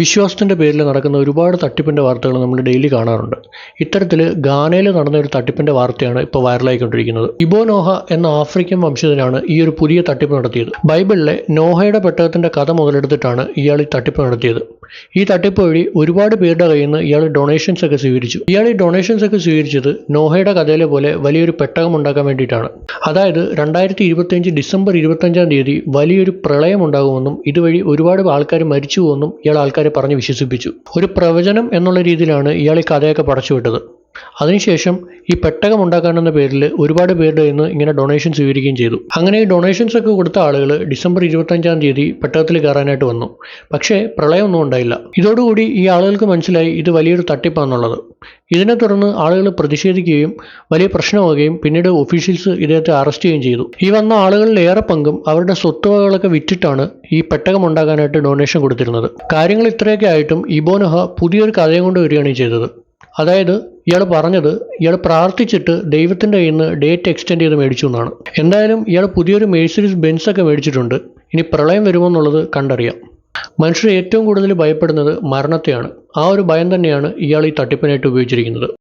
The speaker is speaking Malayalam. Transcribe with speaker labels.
Speaker 1: വിശ്വാസത്തിന്റെ പേരിൽ നടക്കുന്ന ഒരുപാട് തട്ടിപ്പിന്റെ വാർത്തകൾ നമ്മൾ ഡെയിലി കാണാറുണ്ട്. ഇത്തരത്തിൽ ഗാനയിൽ നടന്ന ഒരു തട്ടിപ്പിന്റെ വാർത്തയാണ് ഇപ്പോൾ വൈറലായിക്കൊണ്ടിരിക്കുന്നത്. ഇബോ നോഹ എന്ന ആഫ്രിക്കൻ വംശജനാണ് ഈ ഒരു പുതിയ തട്ടിപ്പ് നടത്തിയത്. ബൈബിളിലെ നോഹയുടെ പെട്ടകത്തിന്റെ കഥ മുതലെടുത്തിട്ടാണ് ഇയാൾ ഈ തട്ടിപ്പ് നടത്തിയത്. ഈ തട്ടിപ്പ് വഴി ഒരുപാട് പേരുടെ കയ്യിൽ നിന്ന് ഇയാൾ ഡൊണേഷൻസ് ഒക്കെ സ്വീകരിച്ചു. ഇയാൾ ഈ ഡൊണേഷൻസ് ഒക്കെ സ്വീകരിച്ചത് നോഹയുടെ കഥയിലെ പോലെ വലിയൊരു പെട്ടകം ഉണ്ടാക്കാൻ വേണ്ടിയിട്ടാണ്. അതായത് രണ്ടായിരത്തി ഇരുപത്തിയഞ്ച് ഡിസംബർ ഇരുപത്തഞ്ചാം തീയതി വലിയൊരു പ്രളയം ഉണ്ടാകുമെന്നും ഇതുവഴി ഒരുപാട് ആൾക്കാർ മരിച്ചു പോകുമെന്നും ഇയാൾ ആൾക്കാരെ പറഞ്ഞ് വിശ്വസിപ്പിച്ചു. ഒരു പ്രവചനം എന്നുള്ള രീതിയിലാണ് ഇയാൾ ഈ കഥയൊക്കെ പടച്ചുവിട്ടത്. അതിനുശേഷം ഈ പെട്ടകം ഉണ്ടാക്കാനെന്ന പേരിൽ ഒരുപാട് പേരുടെ നിന്ന് ഇങ്ങനെ ഡൊണേഷൻ സ്വീകരിക്കുകയും ചെയ്തു. അങ്ങനെ ഈ ഡൊണേഷൻസ് ഒക്കെ കൊടുത്ത ആളുകൾ ഡിസംബർ ഇരുപത്തഞ്ചാം തീയതി പെട്ടകത്തിൽ കയറാനായിട്ട് വന്നു. പക്ഷേ പ്രളയമൊന്നും ഉണ്ടായില്ല. ഇതോടുകൂടി ഈ ആളുകൾക്ക് മനസ്സിലായി ഇത് വലിയൊരു തട്ടിപ്പാണെന്നുള്ളത്. ഇതിനെ തുടർന്ന് ആളുകൾ പ്രതിഷേധിക്കുകയും വലിയ പ്രശ്നമാവുകയും പിന്നീട് ഒഫീഷ്യൽസ് ഇദ്ദേഹത്തെ അറസ്റ്റ് ചെയ്യുകയും ചെയ്തു. ഈ വന്ന ആളുകളിൽ ഏറെ പങ്കും അവരുടെ സ്വത്തുവകകളൊക്കെ വിറ്റിട്ടാണ് ഈ പെട്ടകം ഉണ്ടാക്കാനായിട്ട് ഡൊണേഷൻ കൊടുത്തിരുന്നത്. കാര്യങ്ങൾ ഇത്രയൊക്കെ ആയിട്ടും ഇബോനഹ പുതിയൊരു കഥയും കൊണ്ട് വരികയാണ് ചെയ്തത്. അതായത് ഇയാൾ പറഞ്ഞത് ഇയാൾ പ്രാർത്ഥിച്ചിട്ട് ദൈവത്തിന്റെ കയ്യിൽ നിന്ന് ഡേറ്റ് എക്സ്റ്റെൻഡ് ചെയ്ത് മേടിച്ചു എന്നാണ്. എന്തായാലും ഇയാൾ പുതിയൊരു മേഴ്സറീസ് ബെൻസ് ഒക്കെ മേടിച്ചിട്ടുണ്ട്. ഇനി പ്രളയം വരുമോ എന്നുള്ളത് കണ്ടറിയാം. മനുഷ്യർ ഏറ്റവും കൂടുതൽ ഭയപ്പെടുന്നത് മരണത്തെയാണ്. ആ ഒരു ഭയം തന്നെയാണ് ഇയാൾ ഈ തട്ടിപ്പിനായിട്ട് ഉപയോഗിച്ചിരിക്കുന്നത്.